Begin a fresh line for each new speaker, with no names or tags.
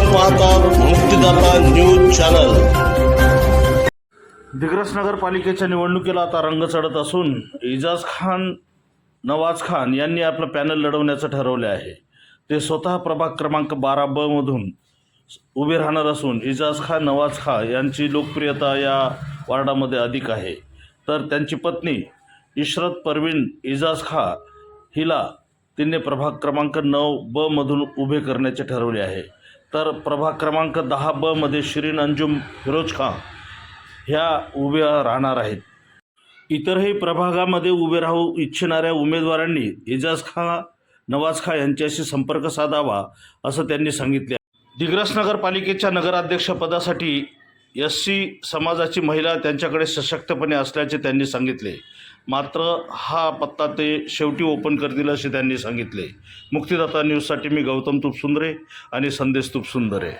आपण पाहतात मुक्तीदाता news channel.
Digras नगरपालिकेच्या निवडणुकीला आता रंग चढत असून इजाज खान नवाज खान यांनी आपलं पॅनल लढवण्याचं ठरवले आहे. ते स्वतः प्रभाग क्रमांक बारा ब मधून उभे राहणार असून इजाज खान नवाज खान यांची लोकप्रियता या वार्डामध्ये अधिक आहे. तर त्यांची पत्नी इशरत परवीन इजाज खा हिला तिने प्रभाग क्रमांक नऊ ब मधून उभे करण्याचे ठरवले आहे. तर प्रभाग क्रमांक दहा ब मध्ये शिरीन अंजुम फिरोज खान ह्या उभ्या राहणार आहेत. इतरही प्रभागामध्ये उभे राहू इच्छिणाऱ्या उमेदवारांनी एजाज खां नवाज खां यांच्याशी संपर्क साधावा असं त्यांनी सांगितले दिग्रस नगरपालिकेच्या नगराध्यक्षपदासाठी एस सी समाजाची महिला त्यांच्याकडे सशक्तपणे असल्याचे त्यांनी सांगितले. मात्र हा पत्ता ते शेवटी ओपन करतील असे त्यांनी सांगितले. मुक्तिदाता न्यूजसाठी मी गौतम तुपसुंदरे आणि संदेश तुपसुंदरे.